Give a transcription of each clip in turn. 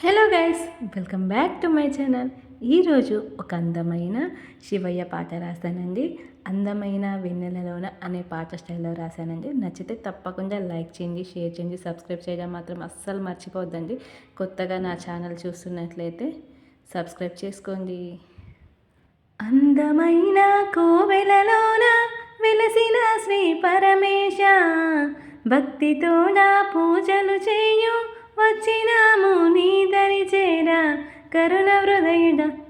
Hello guys welcome back to my channel ఈరోజు ఒక అందమైన శివయ్య పాట రాశానండి అందమైన వెన్నెలలోన అనే పాట స్టైల్లో రాశానండి నచ్చితే తప్పకుండా లైక్ చేయండి షేర్ చేయండి సబ్స్క్రైబ్ చేయడం మాత్రం అస్సలు మర్చిపోద్దండి కొత్తగా నా ఛానల్ చూస్తున్నట్లయితే సబ్స్క్రైబ్ చేసుకోండి. అందమైన కోవెలలోన వెలసిన శ్రీ పరమేశ భక్తితో నా పూజలు చేయు వచ్చిన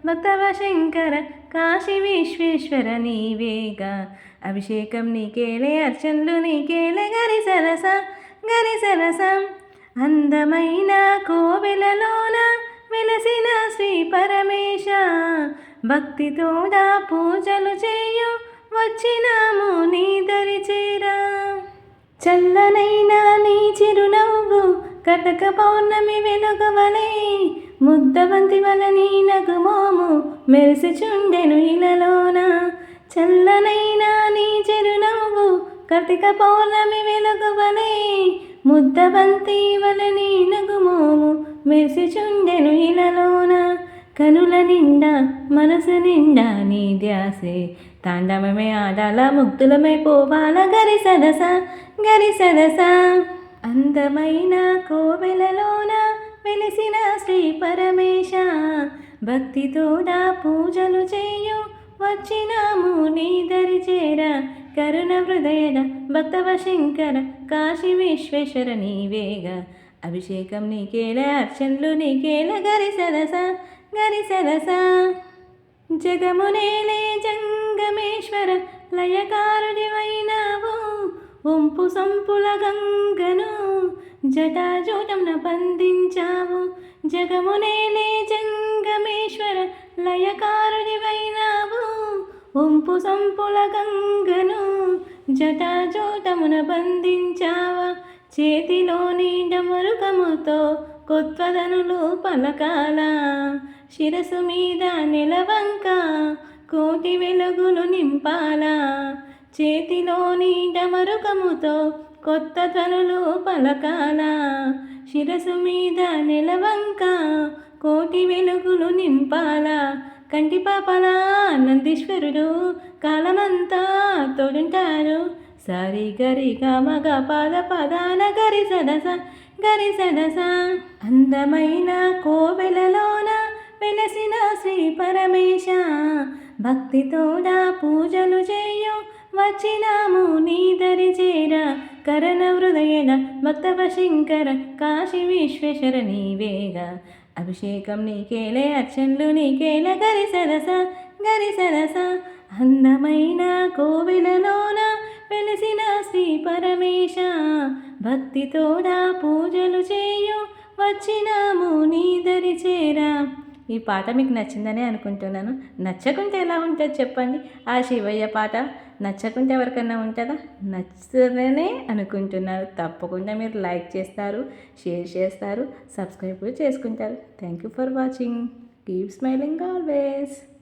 మతవ శంకర కాశీ విశ్వేశ్వర నీవేగా. అభిషేకం నీకేలే అర్చనలు నీకేలే గరి సరస గరి సరస. అందమైన కోవెలలోన వెలసిన శ్రీ పరమేశ. భక్తితో దా పూజలు చేయు వచ్చినాము నీ దరిచేరా చల్లనైనా నీ చిరునవ్వు కటక పౌర్ణమి వెలుగవలే ముద్దబంతి వల నీ నగుమోము మెరిసిచుండెను ఇలలోన. చల్లనైనా నీ చెరునవ్వు కటిక పౌర్ణమి వెలుగువలే. ముద్దబంతి వల నీ నగుమోము మెరిసిచుండెను ఇలలోన. కనుల నిండా మనసు నిండా నీ ధ్యాసే. తాండవమే ఆడాల ముగ్ధులమై పోవాల గరి సదస గరి సదస అందమైన కో పరమేశ భక్తితో నా పూజలు చేయు. వచ్చినాము నీ దరి చేర కరుణ హృదయన భక్తవ శంకర కాశీ విశ్వేశ్వర నీవేగా. అభిషేకం నీకేల అర్చనలు నీకేల గరి సదస గరి సదస జగమునేలే జంగమేశ్వర లయకారుడివైనావు. ఉంపు సంపుల గంగను జటాజూటంన బంధించావు. జగమునేలే జంగమేశ్వర లయకారుడివైనావు. వంపు సంపుల గంగను జటాజూటమున బంధించావా. చేతిలోని డమరుకముతో కొత్వదనులు పలకాల. శిరసు మీద నిలవంక కోటి వెలుగులు నింపాలా. చేతిలోని డమరుకముతో కొత్త తనులు పలకాల. శిరసు మీద నిలవంక కోటి వెలుగులు నింపాల. కంటి పాపల నందీశ్వరుడు కాలమంతా తోడుంటారు. సరి గరి గమగ పద పదాన గరి సదస గరి సదస. అందమైన కోవెలలోన వెలసిన శ్రీ పరమేశ. భక్తితోడా పూజలు చేయు వచ్చినాము నీ దరి చేర కరణ హృదయన భక్తవ శంకర కాశీ విశ్వేశ్వర నీవేగా. అభిషేకం నీకేలే అర్చనలు నీకేల గరి సరస గరి సరస. అందమైన కోవిలలోన వెలిసిన శ్రీ పరమేశ భక్తితోడా పూజలు చేయు వచ్చినాము నీ దరి చేరా. ఈ పాట మీకు నచ్చిందనే అనుకుంటున్నాను. నచ్చకుంటే ఎలా ఉంటుంది చెప్పండి. ఆ శివయ్య పాట నచ్చకుంటే ఎవరికన్నా ఉంటుందా? నచ్చదనే అనుకుంటున్నారు తప్పకుండా మీరు లైక్ చేస్తారు షేర్ చేస్తారు సబ్స్క్రైబ్ కూడా చేసుకుంటారు. Thank you for watching keep smiling always